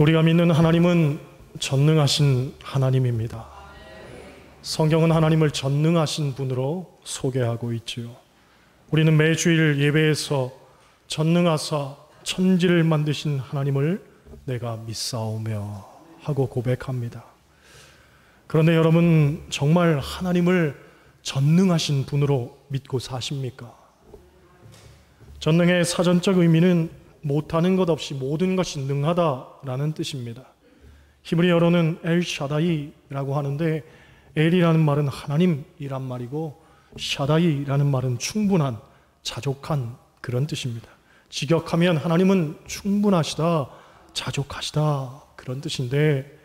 우리가 믿는 하나님은 전능하신 하나님입니다. 성경은 하나님을 전능하신 분으로 소개하고 있지요. 우리는 매주일 예배에서 전능하사 천지를 만드신 하나님을 내가 믿사오며 하고 고백합니다. 그런데 여러분 정말 하나님을 전능하신 분으로 믿고 사십니까? 전능의 사전적 의미는 못하는 것 없이 모든 것이 능하다라는 뜻입니다. 히브리어로는 엘 샤다이라고 하는데 엘이라는 말은 하나님이란 말이고 샤다이라는 말은 충분한 자족한 그런 뜻입니다. 직역하면 하나님은 충분하시다, 자족하시다 그런 뜻인데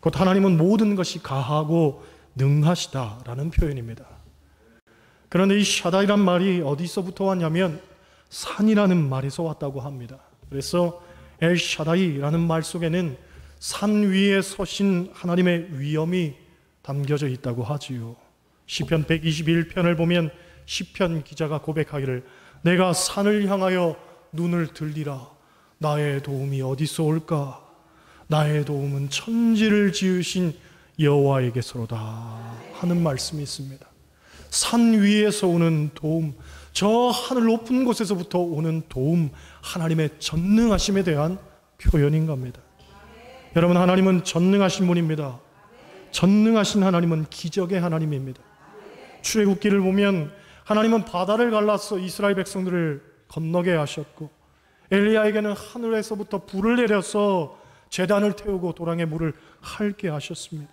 곧 하나님은 모든 것이 가하고 능하시다라는 표현입니다. 그런데 이 샤다이란 말이 어디서부터 왔냐면 산이라는 말에서 왔다고 합니다. 그래서 엘 샤다이라는 말 속에는 산 위에 서신 하나님의 위엄이 담겨져 있다고 하지요. 시편 121편을 보면 시편 기자가 고백하기를 내가 산을 향하여 눈을 들리라 나의 도움이 어디서 올까 나의 도움은 천지를 지으신 여호와에게서로다 하는 말씀이 있습니다. 산 위에서 오는 도움, 저 하늘 높은 곳에서부터 오는 도움, 하나님의 전능하심에 대한 표현인 겁니다. 여러분, 하나님은 전능하신 분입니다. 전능하신 하나님은 기적의 하나님입니다. 출애굽기를 보면 하나님은 바다를 갈라서 이스라엘 백성들을 건너게 하셨고 엘리야에게는 하늘에서부터 불을 내려서 재단을 태우고 도랑의 물을 핥게 하셨습니다.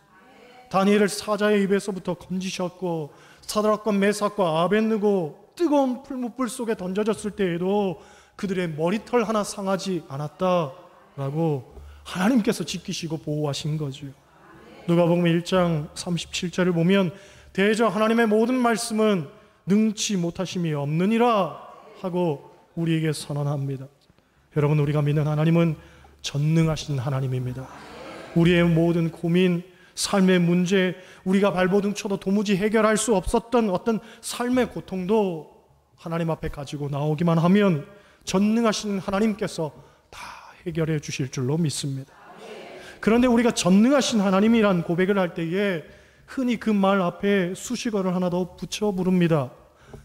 다니엘을 사자의 입에서부터 건지셨고 사드락과 메삭과 아벤느고 뜨거운 풀무불 속에 던져졌을 때에도 그들의 머리털 하나 상하지 않았다라고 하나님께서 지키시고 보호하신 거죠. 누가복음 1장 37절을 보면 대저 하나님의 모든 말씀은 능치 못하심이 없느니라 하고 우리에게 선언합니다. 여러분 우리가 믿는 하나님은 전능하신 하나님입니다. 우리의 모든 고민, 삶의 문제, 우리가 발버둥 쳐도 도무지 해결할 수 없었던 어떤 삶의 고통도 하나님 앞에 가지고 나오기만 하면 전능하신 하나님께서 다 해결해 주실 줄로 믿습니다. 그런데 우리가 전능하신 하나님이란 고백을 할 때에 흔히 그 말 앞에 수식어를 하나 더 붙여 부릅니다.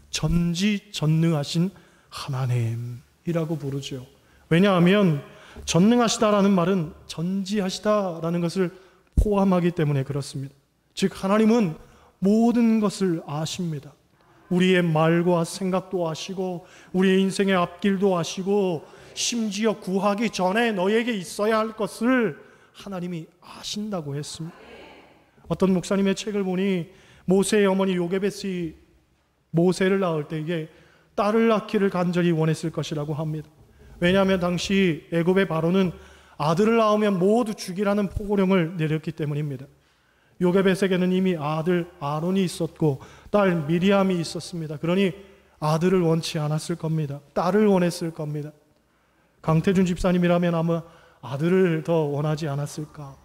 전지 전능하신 하나님이라고 부르죠. 왜냐하면 전능하시다라는 말은 전지하시다라는 것을 포함하기 때문에 그렇습니다. 즉, 하나님은 모든 것을 아십니다. 우리의 말과 생각도 아시고, 우리의 인생의 앞길도 아시고, 심지어 구하기 전에 너에게 있어야 할 것을 하나님이 아신다고 했습니다. 어떤 목사님의 책을 보니 모세의 어머니 요게베스 모세를 낳을 때 이게 딸을 낳기를 간절히 원했을 것이라고 합니다. 왜냐하면 당시 애굽의 바로는 아들을 낳으면 모두 죽이라는 포고령을 내렸기 때문입니다. 요게벳에게는 이미 아들 아론이 있었고 딸 미리암이 있었습니다. 그러니 아들을 원치 않았을 겁니다. 딸을 원했을 겁니다. 강태준 집사님이라면 아마 아들을 더 원하지 않았을까?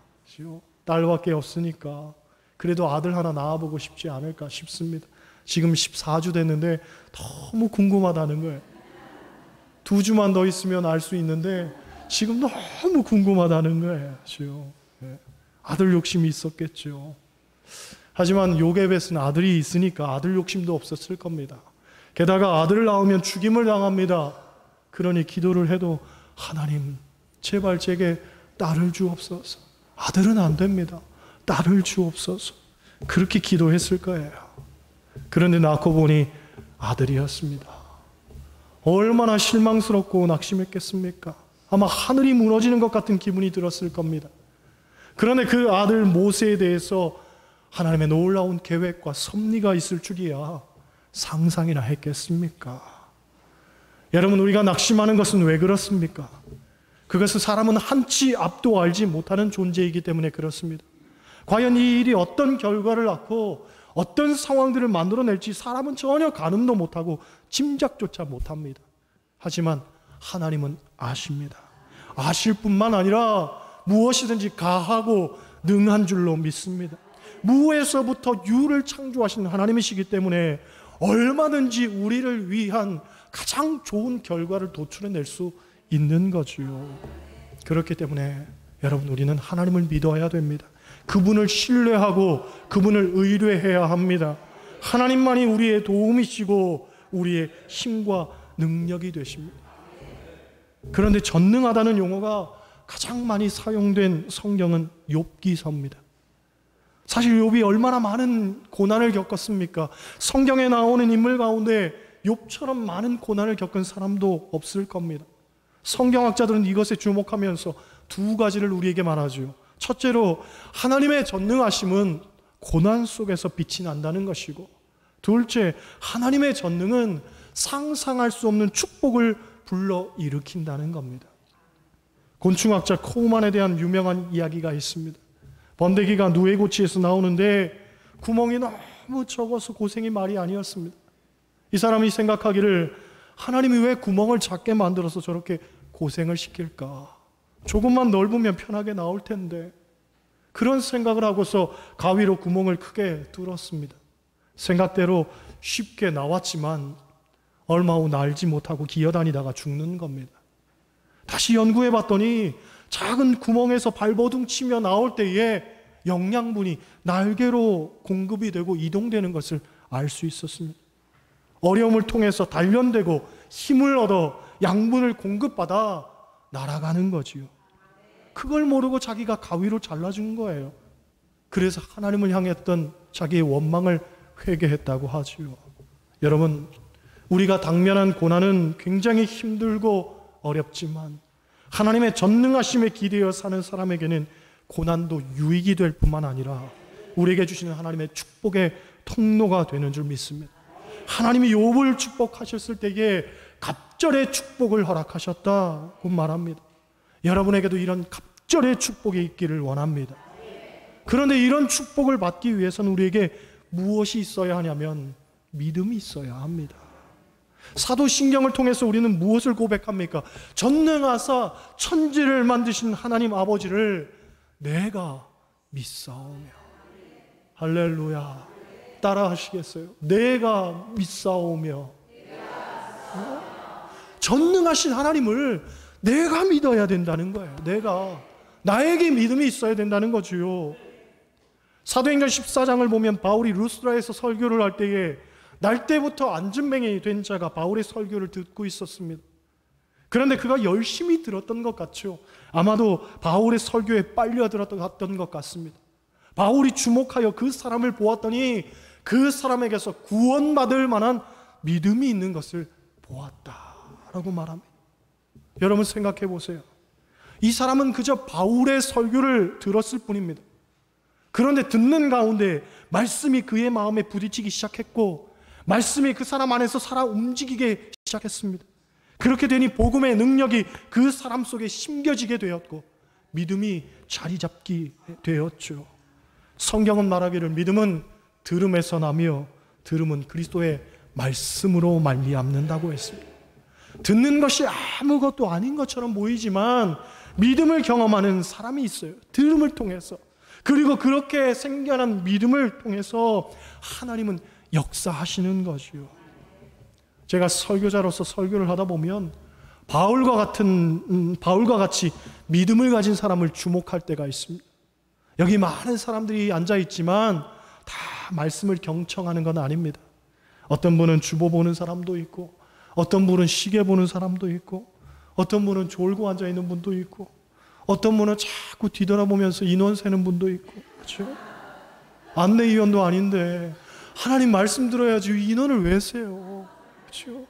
딸밖에 없으니까 그래도 아들 하나 낳아보고 싶지 않을까 싶습니다. 지금 14주 됐는데 너무 궁금하다는 거예요. 두 주만 더 있으면 알 수 있는데 지금 너무 궁금하다는 거예요. 네. 아들 욕심이 있었겠죠. 하지만 요게벳은 아들이 있으니까 아들 욕심도 없었을 겁니다. 게다가 아들을 낳으면 죽임을 당합니다. 그러니 기도를 해도 하나님 제발 제게 딸을 주옵소서. 아들은 안 됩니다. 딸을 주옵소서. 그렇게 기도했을 거예요. 그런데 낳고 보니 아들이었습니다. 얼마나 실망스럽고 낙심했겠습니까? 아마 하늘이 무너지는 것 같은 기분이 들었을 겁니다. 그런데 그 아들 모세에 대해서 하나님의 놀라운 계획과 섭리가 있을 줄이야 상상이나 했겠습니까? 여러분, 우리가 낙심하는 것은 왜 그렇습니까? 그것은 사람은 한치 앞도 알지 못하는 존재이기 때문에 그렇습니다. 과연 이 일이 어떤 결과를 낳고 어떤 상황들을 만들어낼지 사람은 전혀 가늠도 못하고 짐작조차 못합니다. 하지만 하나님은 아십니다. 아실 뿐만 아니라 무엇이든지 가하고 능한 줄로 믿습니다. 무에서부터 유를 창조하신 하나님이시기 때문에 얼마든지 우리를 위한 가장 좋은 결과를 도출해낼 수 있는 거지요. 그렇기 때문에 여러분, 우리는 하나님을 믿어야 됩니다. 그분을 신뢰하고 그분을 의뢰해야 합니다. 하나님만이 우리의 도움이시고 우리의 힘과 능력이 되십니다. 그런데 전능하다는 용어가 가장 많이 사용된 성경은 욥기서입니다. 사실 욥이 얼마나 많은 고난을 겪었습니까? 성경에 나오는 인물 가운데 욥처럼 많은 고난을 겪은 사람도 없을 겁니다. 성경학자들은 이것에 주목하면서 두 가지를 우리에게 말하죠. 첫째로 하나님의 전능하심은 고난 속에서 빛이 난다는 것이고 둘째 하나님의 전능은 상상할 수 없는 축복을 불러 일으킨다는 겁니다. 곤충학자 코우만에 대한 유명한 이야기가 있습니다. 번데기가 누에고치에서 나오는데 구멍이 너무 적어서 고생이 말이 아니었습니다. 이 사람이 생각하기를 하나님이 왜 구멍을 작게 만들어서 저렇게 고생을 시킬까? 조금만 넓으면 편하게 나올 텐데. 그런 생각을 하고서 가위로 구멍을 크게 뚫었습니다. 생각대로 쉽게 나왔지만 얼마 후 날지 못하고 기어다니다가 죽는 겁니다. 다시 연구해 봤더니 작은 구멍에서 발버둥 치며 나올 때에 영양분이 날개로 공급이 되고 이동되는 것을 알 수 있었습니다. 어려움을 통해서 단련되고 힘을 얻어 양분을 공급받아 날아가는 거지요. 그걸 모르고 자기가 가위로 잘라준 거예요. 그래서 하나님을 향했던 자기의 원망을 회개했다고 하지요. 여러분, 우리가 당면한 고난은 굉장히 힘들고 어렵지만 하나님의 전능하심에 기대어 사는 사람에게는 고난도 유익이 될 뿐만 아니라 우리에게 주시는 하나님의 축복의 통로가 되는 줄 믿습니다. 하나님이 욥을 축복하셨을 때에 갑절의 축복을 허락하셨다고 말합니다. 여러분에게도 이런 갑절의 축복이 있기를 원합니다. 그런데 이런 축복을 받기 위해서는 우리에게 무엇이 있어야 하냐면 믿음이 있어야 합니다. 사도신경을 통해서 우리는 무엇을 고백합니까? 전능하사 천지를 만드신 하나님 아버지를 내가 믿사오며 할렐루야 따라 하시겠어요? 내가 믿사오며 전능하신 하나님을 내가 믿어야 된다는 거예요. 내가 나에게 믿음이 있어야 된다는 거지요. 사도행전 14장을 보면 바울이 루스라에서 설교를 할 때에 날 때부터 안전뱅이 된 자가 바울의 설교를 듣고 있었습니다. 그런데 그가 열심히 들었던 것 같죠. 아마도 바울의 설교에 빨려 들었던 것 같습니다. 바울이 주목하여 그 사람을 보았더니 그 사람에게서 구원받을 만한 믿음이 있는 것을 보았다라고 말합니다. 여러분 생각해 보세요. 이 사람은 그저 바울의 설교를 들었을 뿐입니다. 그런데 듣는 가운데 말씀이 그의 마음에 부딪히기 시작했고 말씀이 그 사람 안에서 살아 움직이게 시작했습니다. 그렇게 되니 복음의 능력이 그 사람 속에 심겨지게 되었고 믿음이 자리 잡기 되었죠. 성경은 말하기를 믿음은 들음에서 나며 들음은 그리스도의 말씀으로 말미암는다고 했습니다. 듣는 것이 아무것도 아닌 것처럼 보이지만 믿음을 경험하는 사람이 있어요. 들음을 통해서. 그리고 그렇게 생겨난 믿음을 통해서 하나님은 역사하시는 것이요. 제가 설교자로서 설교를 하다 보면 바울과 같은 음, 바울과 같이 믿음을 가진 사람을 주목할 때가 있습니다. 여기 많은 사람들이 앉아 있지만 다 말씀을 경청하는 건 아닙니다. 어떤 분은 주보 보는 사람도 있고 어떤 분은 시계 보는 사람도 있고 어떤 분은 졸고 앉아 있는 분도 있고 어떤 분은 자꾸 뒤돌아보면서 인원 세는 분도 있고 그렇죠? 안내위원도 아닌데 하나님 말씀 들어야지 인원을 왜 세요? 그렇죠?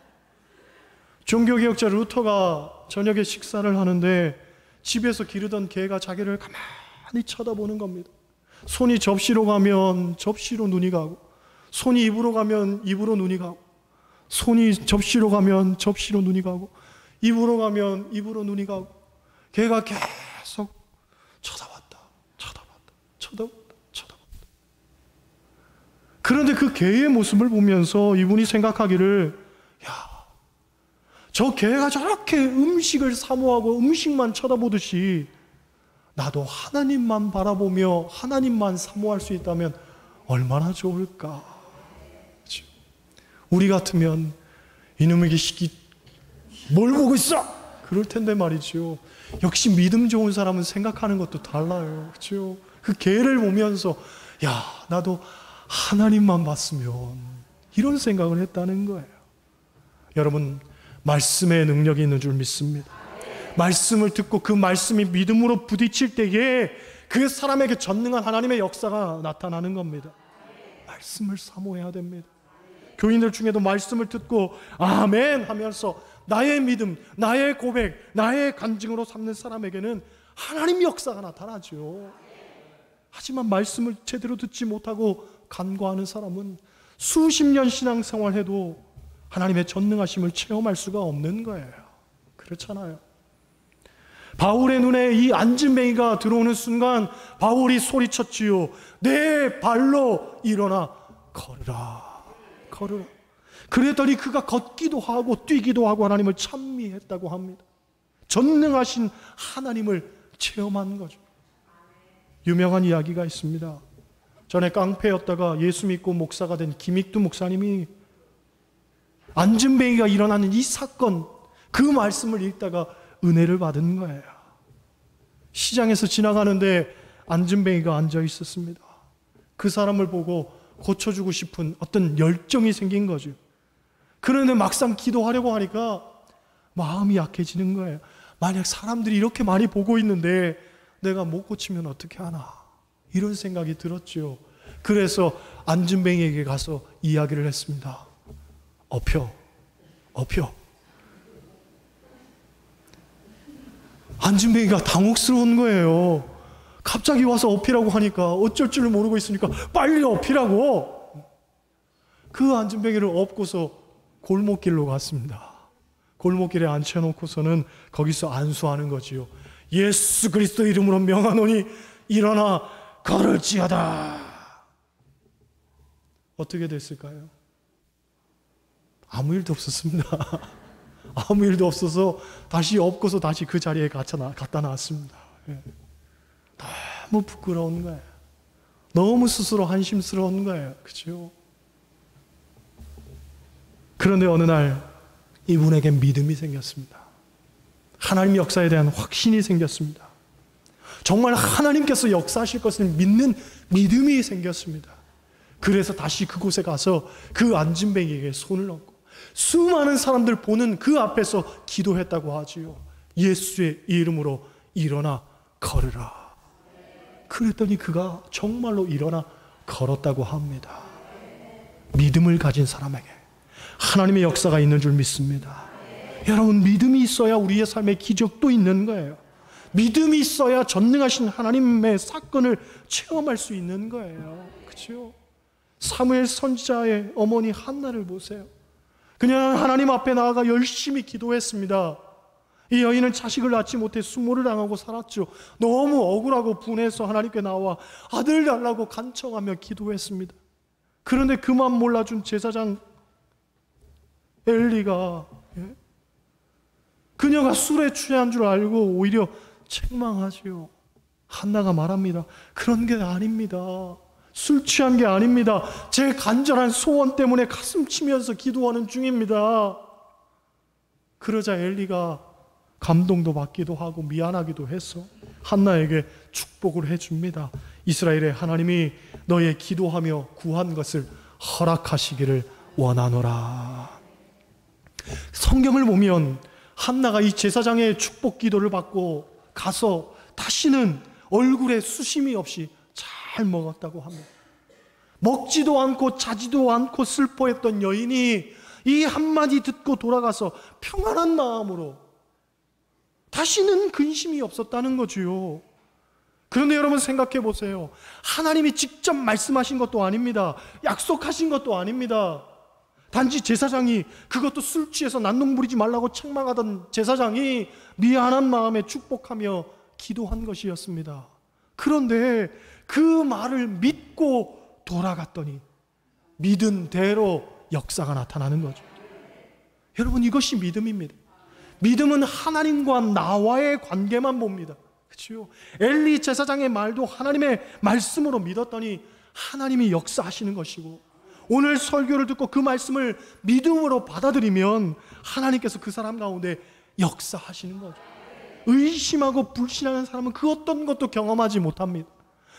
종교개혁자 루터가 저녁에 식사를 하는데 집에서 기르던 개가 자기를 가만히 쳐다보는 겁니다. 손이 접시로 가면 접시로 눈이 가고, 손이 입으로 가면 입으로 눈이 가고, 손이 접시로 가면 접시로 눈이 가고, 입으로 가면 입으로 눈이 가고, 개가 계속 쳐다봤다, 쳐다봤다, 쳐다봤다. 그런데 그 개의 모습을 보면서 이분이 생각하기를, 야, 저 개가 저렇게 음식을 사모하고 음식만 쳐다보듯이 나도 하나님만 바라보며 하나님만 사모할 수 있다면 얼마나 좋을까. 우리 같으면 이놈의 개식이 뭘 보고 있어? 그럴 텐데 말이죠. 역시 믿음 좋은 사람은 생각하는 것도 달라요. 그렇죠? 그 개를 보면서 야, 나도 하나님만 봤으면 이런 생각을 했다는 거예요. 여러분, 말씀의 능력이 있는 줄 믿습니다. 말씀을 듣고 그 말씀이 믿음으로 부딪힐 때에 그 사람에게 전능한 하나님의 역사가 나타나는 겁니다. 말씀을 사모해야 됩니다. 교인들 중에도 말씀을 듣고 아멘 하면서 나의 믿음, 나의 고백, 나의 간증으로 삼는 사람에게는 하나님 역사가 나타나죠. 하지만 말씀을 제대로 듣지 못하고 간과하는 사람은 수십 년 신앙생활 해도 하나님의 전능하심을 체험할 수가 없는 거예요. 그렇잖아요. 바울의 눈에 이 안진뱅이가 들어오는 순간 바울이 소리쳤지요. 내 발로 일어나 걸으라. 걸으라. 그랬더니 그가 걷기도 하고 뛰기도 하고 하나님을 찬미했다고 합니다. 전능하신 하나님을 체험한 거죠. 유명한 이야기가 있습니다. 전에 깡패였다가 예수 믿고 목사가 된 김익두 목사님이 안진뱅이가 일어나는 이 사건, 그 말씀을 읽다가 은혜를 받은 거예요. 시장에서 지나가는데 안진뱅이가 앉아 있었습니다. 그 사람을 보고 고쳐주고 싶은 어떤 열정이 생긴 거죠. 그런데 막상 기도하려고 하니까 마음이 약해지는 거예요. 만약 사람들이 이렇게 많이 보고 있는데 내가 못 고치면 어떻게 하나. 이런 생각이 들었죠. 그래서 안진뱅이에게 가서 이야기를 했습니다. 엎혀, 엎혀. 안진뱅이가 당혹스러운 거예요. 갑자기 와서 엎이라고 하니까 어쩔 줄 모르고 있으니까 빨리 엎이라고. 그 안진뱅이를 엎고서 골목길로 갔습니다. 골목길에 앉혀놓고서는 거기서 안수하는 거지요. 예수 그리스도 이름으로 명하노니 일어나 걸을지어다. 어떻게 됐을까요? 아무 일도 없었습니다. 아무 일도 없어서 다시 엎고서 다시 그 자리에 갖다 놨습니다. 예. 너무 부끄러운 거예요. 너무 스스로 한심스러운 거예요. 그죠? 그런데 어느 날 이분에게 믿음이 생겼습니다. 하나님 역사에 대한 확신이 생겼습니다. 정말 하나님께서 역사하실 것을 믿는 믿음이 생겼습니다. 그래서 다시 그곳에 가서 그 안진뱅이에게 손을 얹고 수많은 사람들 보는 그 앞에서 기도했다고 하지요. 예수의 이름으로 일어나 걸으라. 그랬더니 그가 정말로 일어나 걸었다고 합니다. 믿음을 가진 사람에게 하나님의 역사가 있는 줄 믿습니다. 여러분, 믿음이 있어야 우리의 삶에 기적도 있는 거예요. 믿음이 있어야 전능하신 하나님의 사건을 체험할 수 있는 거예요. 그렇죠? 사무엘 선지자의 어머니 한나를 보세요. 그냥 하나님 앞에 나아가 열심히 기도했습니다. 이 여인은 자식을 낳지 못해 수모를 당하고 살았죠. 너무 억울하고 분해서 하나님께 나와 아들 달라고 간청하며 기도했습니다. 그런데 그만 몰라준 제사장 엘리가 예? 그녀가 술에 취한 줄 알고 오히려 책망하지요. 한나가 말합니다. 그런 게 아닙니다. 술 취한 게 아닙니다. 제 간절한 소원 때문에 가슴 치면서 기도하는 중입니다. 그러자 엘리가 감동도 받기도 하고 미안하기도 해서 한나에게 축복을 해줍니다. 이스라엘의 하나님이 너의 기도하며 구한 것을 허락하시기를 원하노라. 성경을 보면 한나가 이 제사장의 축복 기도를 받고 가서 다시는 얼굴에 수심이 없이 잘 먹었다고 합니다. 먹지도 않고 자지도 않고 슬퍼했던 여인이 이 한마디 듣고 돌아가서 평안한 마음으로 다시는 근심이 없었다는 거지요. 그런데 여러분 생각해 보세요. 하나님이 직접 말씀하신 것도 아닙니다. 약속하신 것도 아닙니다. 단지 제사장이 그것도 술 취해서 난동 부리지 말라고 책망하던 제사장이 미안한 마음에 축복하며 기도한 것이었습니다. 그런데 그 말을 믿고 돌아갔더니 믿은 대로 역사가 나타나는 거죠. 여러분 이것이 믿음입니다. 믿음은 하나님과 나와의 관계만 봅니다. 그렇죠? 엘리 제사장의 말도 하나님의 말씀으로 믿었더니 하나님이 역사하시는 것이고 오늘 설교를 듣고 그 말씀을 믿음으로 받아들이면 하나님께서 그 사람 가운데 역사하시는 거죠. 의심하고 불신하는 사람은 그 어떤 것도 경험하지 못합니다.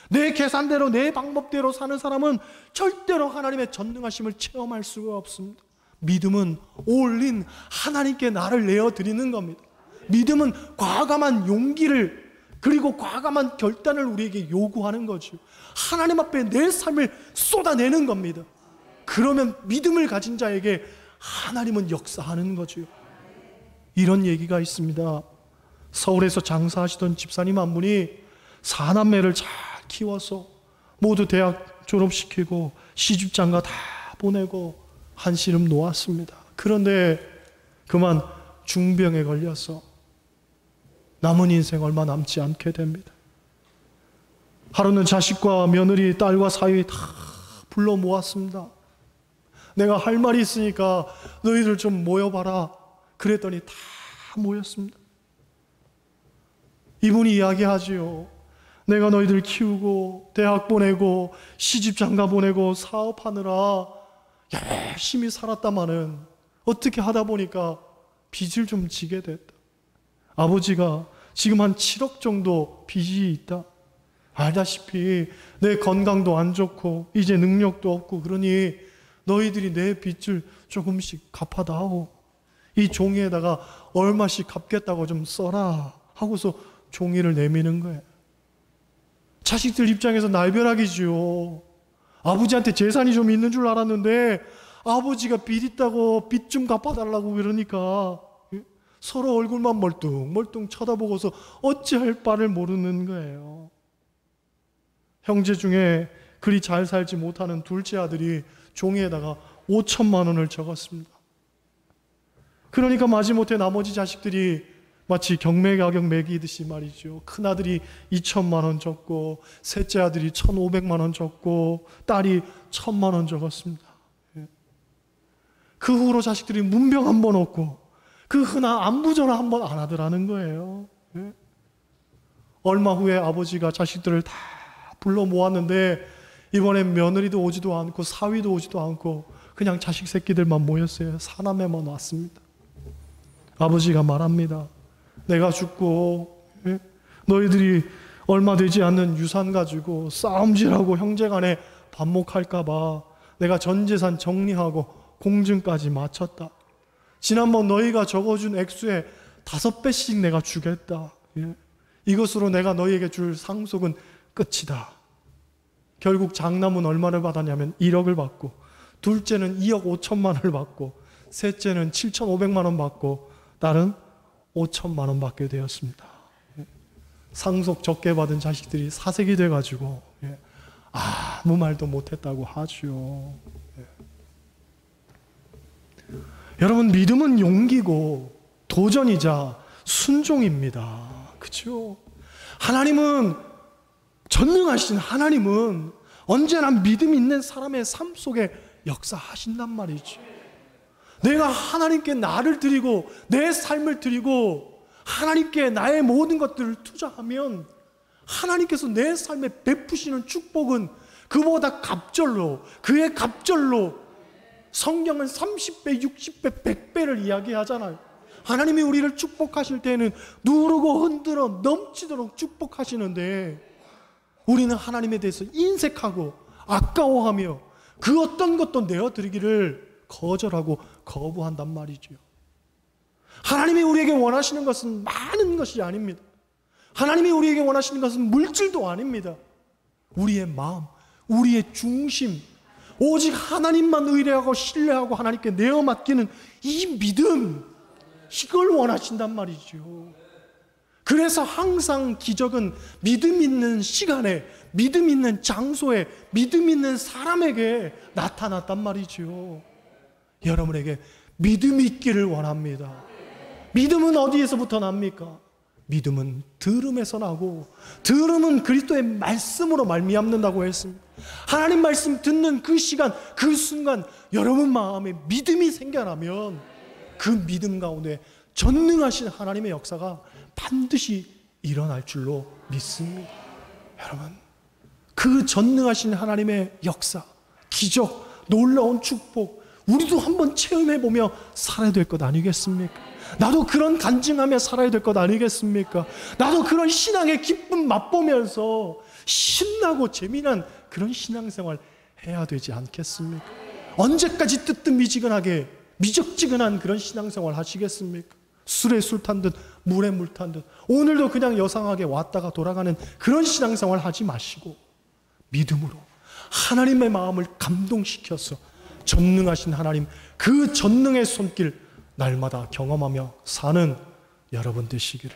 내 계산대로 내 방법대로 사는 사람은 절대로 하나님의 전능하심을 체험할 수가 없습니다. 믿음은 올린 하나님께 나를 내어 드리는 겁니다. 믿음은 과감한 용기를 그리고 과감한 결단을 우리에게 요구하는 거죠. 하나님 앞에 내 삶을 쏟아내는 겁니다. 그러면 믿음을 가진 자에게 하나님은 역사하는 거죠. 이런 얘기가 있습니다. 서울에서 장사하시던 집사님 한 분이 사남매를 잘 키워서 모두 대학 졸업시키고 시집장가 다 보내고 한시름 놓았습니다. 그런데 그만 중병에 걸려서 남은 인생 얼마 남지 않게 됩니다. 하루는 자식과 며느리, 딸과 사위 다 불러 모았습니다. 내가 할 말이 있으니까 너희들 좀 모여봐라. 그랬더니 다 모였습니다. 이분이 이야기하지요. 내가 너희들 키우고 대학 보내고 시집 장가 보내고 사업하느라 열심히 살았다마는 어떻게 하다 보니까 빚을 좀 지게 됐다. 아버지가 지금 한 7억 정도 빚이 있다. 알다시피 내 건강도 안 좋고 이제 능력도 없고 그러니 너희들이 내 빚을 조금씩 갚아다오. 이 종이에다가 얼마씩 갚겠다고 좀 써라 하고서 종이를 내미는 거예요. 자식들 입장에서 날벼락이지요. 아버지한테 재산이 좀 있는 줄 알았는데 아버지가 빚 있다고 빚 좀 갚아달라고 그러니까 서로 얼굴만 멀뚱멀뚱 쳐다보고서 어찌할 바를 모르는 거예요. 형제 중에 그리 잘 살지 못하는 둘째 아들이 종이에다가 5천만 원을 적었습니다. 그러니까 마지못해 나머지 자식들이 마치 경매 가격 매기듯이 말이죠. 큰 아들이 2천만 원 적고 셋째 아들이 1,500만 원 적고 딸이 1,000만 원 적었습니다. 예. 그 후로 자식들이 문병 한 번 없고 그 흔한 안부 전화 한 번 안 하더라는 거예요. 예. 얼마 후에 아버지가 자식들을 다 불러 모았는데 이번엔 며느리도 오지도 않고 사위도 오지도 않고 그냥 자식 새끼들만 모였어요. 사남에만 왔습니다. 아버지가 말합니다. 내가 죽고 예? 너희들이 얼마 되지 않는 유산 가지고 싸움질하고 형제간에 반목할까봐 내가 전 재산 정리하고 공증까지 마쳤다. 지난번 너희가 적어준 액수에 다섯 배씩 내가 주겠다. 예? 이것으로 내가 너희에게 줄 상속은 끝이다. 결국 장남은 얼마를 받았냐면 1억을 받고 둘째는 2억 5천만 원을 받고 셋째는 7천5백만 원 받고 딸은 5천만 원 받게 되었습니다. 예. 상속 적게 받은 자식들이 사색이 돼가지고 예. 아무 말도 못했다고 하죠. 예. 여러분 믿음은 용기고 도전이자 순종입니다. 그렇죠? 하나님은 전능하신 하나님은 언제나 믿음 있는 사람의 삶 속에 역사하신단 말이죠. 내가 하나님께 나를 드리고 내 삶을 드리고 하나님께 나의 모든 것들을 투자하면 하나님께서 내 삶에 베푸시는 축복은 그보다 갑절로 그의 갑절로 성경은 30배, 60배, 100배를 이야기하잖아요. 하나님이 우리를 축복하실 때는 누르고 흔들어 넘치도록 축복하시는데 우리는 하나님에 대해서 인색하고 아까워하며 그 어떤 것도 내어드리기를 거절하고 거부한단 말이죠. 하나님이 우리에게 원하시는 것은 많은 것이 아닙니다. 하나님이 우리에게 원하시는 것은 물질도 아닙니다. 우리의 마음, 우리의 중심, 오직 하나님만 의뢰하고 신뢰하고 하나님께 내어 맡기는 이 믿음, 이걸 원하신단 말이죠. 그래서 항상 기적은 믿음 있는 시간에, 믿음 있는 장소에, 믿음 있는 사람에게 나타났단 말이죠. 여러분에게 믿음이 있기를 원합니다. 믿음은 어디에서부터 납니까? 믿음은 들음에서 나고 들음은 그리스도의 말씀으로 말미암는다고 했습니다. 하나님 말씀 듣는 그 시간, 그 순간 여러분 마음에 믿음이 생겨나면 그 믿음 가운데 전능하신 하나님의 역사가 반드시 일어날 줄로 믿습니다. 여러분, 그 전능하신 하나님의 역사, 기적, 놀라운 축복, 우리도 한번 체험해 보며 살아야 될 것 아니겠습니까? 나도 그런 간증하며 살아야 될 것 아니겠습니까? 나도 그런 신앙의 기쁨 맛보면서 신나고 재미난 그런 신앙생활 해야 되지 않겠습니까? 언제까지 뜨뜻미지근하게 미적지근한 그런 신앙생활 하시겠습니까? 술에 술 탄 듯 물에 물 탄 듯. 오늘도 그냥 여상하게 왔다가 돌아가는 그런 신앙생활 하지 마시고 믿음으로 하나님의 마음을 감동시켜서 전능하신 하나님 그 전능의 손길 날마다 경험하며 사는 여러분 되시기를